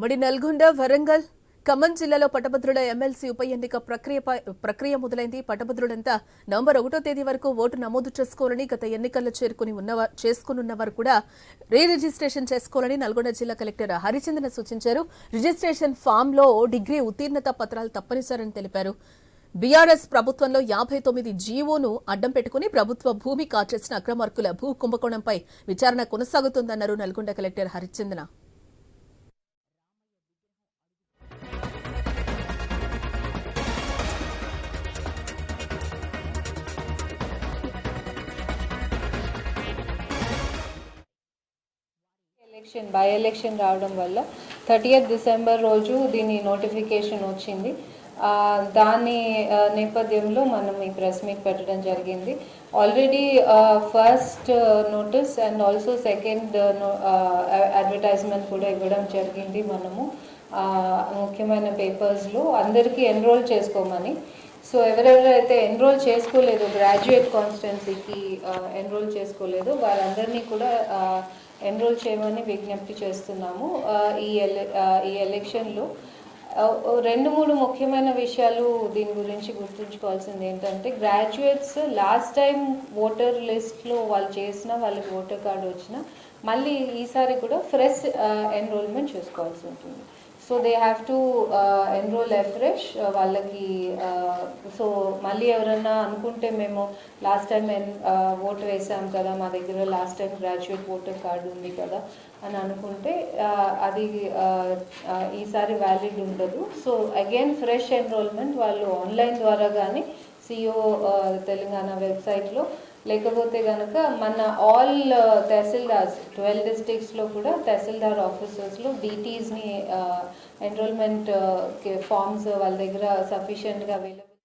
ఉమ్మడి నల్గొండ వరంగల్ ఖమ్మం జిల్లాలో పట్టభద్రుల ఎమ్మెల్సీ ఉప ఎన్నిక ప్రక్రియ ప్రక్రియ మొదలైంది. పట్టభద్రులంతా నవంబర్ ఒకటో తేదీ వరకు ఓటు నమోదు చేసుకోవాలని గత ఎన్నికల్లో చేరుకుని ఉన్నవారు చేసుకునున్నవారు కూడా రీ రిజిస్ట్రేషన్ చేసుకోవాలని నల్గొండ జిల్లా కలెక్టర్ హరిచందన సూచించారు. రిజిస్ట్రేషన్ ఫామ్లో డిగ్రీ ఉత్తీర్ణత పత్రాలు తప్పనిసరని తెలిపారు. బీఆర్ఎస్ ప్రభుత్వంలో యాభై తొమ్మిది జీవోను అడ్డం పెట్టుకుని ప్రభుత్వ భూమి కాచేసిన అక్రమార్కుల భూ కుంభకోణంపై విచారణ కొనసాగుతుందన్నారు Nalgonda collector Harichandana. Election by election రావడం వల్ల థర్టీయత్ డిసెంబర్ రోజు దీని నోటిఫికేషన్ వచ్చింది. దాని నేపథ్యంలో మనం ఈ ప్రెస్ మీట్ పెట్టడం జరిగింది. Already first notice and also second advertisement కూడా ఇవ్వడం జరిగింది మనము. ముఖ్యమైన పేపర్స్లో అందరికీ ఎన్రోల్ చేసుకోమని. సో ఎవరెవరైతే ఎన్రోల్ చేసుకోలేదు గ్రాడ్యుయేట్ కాన్స్టిట్యున్సీకి ఎన్రోల్ చేసుకోలేదు వారందరినీ కూడా ఎన్రోల్ చేయమని విజ్ఞప్తి చేస్తున్నాము. ఈ ఎలె ఈ ఎలక్షన్లో రెండు మూడు ముఖ్యమైన విషయాలు దీని గురించి గుర్తుంచుకోవాల్సింది ఏంటంటే గ్రాడ్యుయేట్స్ లాస్ట్ టైం ఓటర్ లిస్ట్లో వాళ్ళు చేసిన వాళ్ళకి ఓటర్ కార్డు వచ్చిన మళ్ళీ ఈసారి కూడా ఫ్రెష్ ఎన్రోల్మెంట్ చేసుకోవాల్సి ఉంటుంది. So they have to enrol afresh వాళ్ళకి uh, సో మళ్ళీ ఎవరన్నా అనుకుంటే మేము లాస్ట్ టైం ఎన్ uh, ఓటు వేసాం కదా మా దగ్గర last time graduate voter card ఉంది కదా అని అనుకుంటే uh, అది ఈసారి వ్యాలిడ్ ఉండదు. సో అగైన్ ఫ్రెష్ ఎన్రోల్మెంట్ వాళ్ళు ఆన్లైన్ ద్వారా కానీ సిఓ తెలంగాణ వెబ్సైట్లో లేకపోతే కనుక మన ఆల్ uh, తహసీల్దార్స్ ట్వెల్వ్ డిస్ట్రిక్ట్స్లో కూడా తహసీల్దార్ ఆఫీసర్స్లో డీటీస్ని ఎన్రోల్మెంట్ ఫామ్స్ వాళ్ళ దగ్గర సఫిషియెంట్గా అవైలబుల్